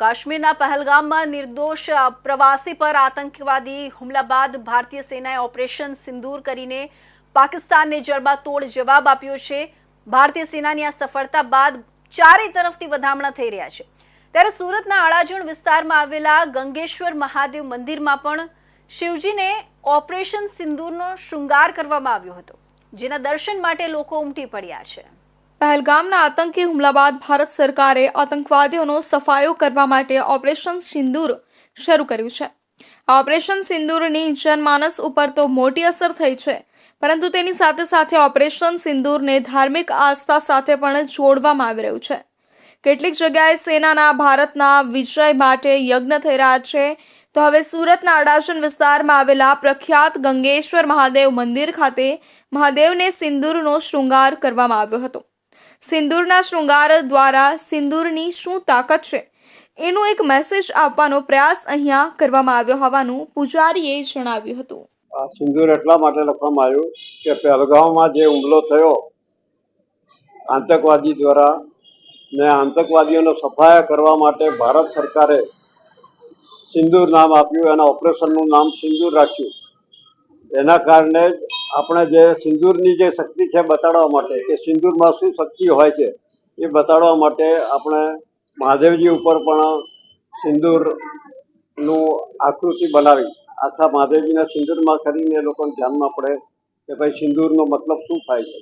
કાશ્મીરના પહેલગામમાં નિર્દોષ પ્રવાસી પર આતંકવાદી હુમલા બાદ ભારતીય સેનાએ ઓપરેશન સિંદૂર કરીને પાકિસ્તાનને જડબાતોડ જવાબ આપ્યો છે. ભારતીય સેનાની આ સફળતા બાદ ચારે તરફથી વધામણા થઈ રહ્યા છે. ત્યારે સુરતના અળાજણ વિસ્તારમાં આવેલા ગંગેશ્વર મહાદેવ મંદિરમાં પણ શિવજીને ઓપરેશન સિંદૂરનો શૃંગાર કરવામાં આવ્યો હતો, જેના દર્શન માટે લોકો ઉમટી પડ્યા છે. પહેલગામના આતંકી હુમલા બાદ ભારત સરકારે આતંકવાદીઓનો સફાયો કરવા માટે ઓપરેશન સિંદૂર શરૂ કર્યું છે. આ ઓપરેશન સિંદૂરની જનમાનસ ઉપર તો મોટી અસર થઈ છે, પરંતુ તેની સાથે સાથે ઓપરેશન સિંદૂરને ધાર્મિક આસ્થા સાથે પણ જોડવામાં આવી રહ્યું છે. કેટલીક જગ્યાએ સેનાના ભારતના વિજય માટે યજ્ઞ થઈ રહ્યા છે. તો હવે સુરતના અડાજણ વિસ્તારમાં આવેલા પ્રખ્યાત ગંગેશ્વર મહાદેવ મંદિર ખાતે મહાદેવને સિંદૂરનો શૃંગાર કરવામાં આવ્યો હતો. સિંદૂરના શૃંગાર દ્વારા સિંદૂરની શું તાકાત છે? એનો એક મેસેજ આપવાનો પ્રયાસ અહીંયા કરવામાં આવ્યો હોવાનું પૂજારીએ જણાવ્યું હતું. આ સિંદૂર એટલા માટે લખવામાં આવ્યું કે પહેલગામમાં જે હુમલો થયો, આતંકવાદી દ્વારા ને આતંકવાદીઓનો સફાયા કરવા માટે ભારત સરકારે સિંદૂર નામ આપ્યું, એના ઓપરેશનનું નામ સિંદૂર રાખ્યું. એના કારણે જ આપણે જે સિંદૂરની જે શક્તિ છે બતાડવા માટે, કે સિંદૂરમાં શું શક્તિ હોય છે, એ બતાડવા માટે આપણે મહાદેવજી ઉપર પણ સિંદૂરનું આકૃતિ બનાવી. આખા મહાદેવજીના સિંદૂરમાં કરીને લોકોને ધ્યાનમાં પડે કે ભાઈ સિંદૂરનો મતલબ શું થાય છે.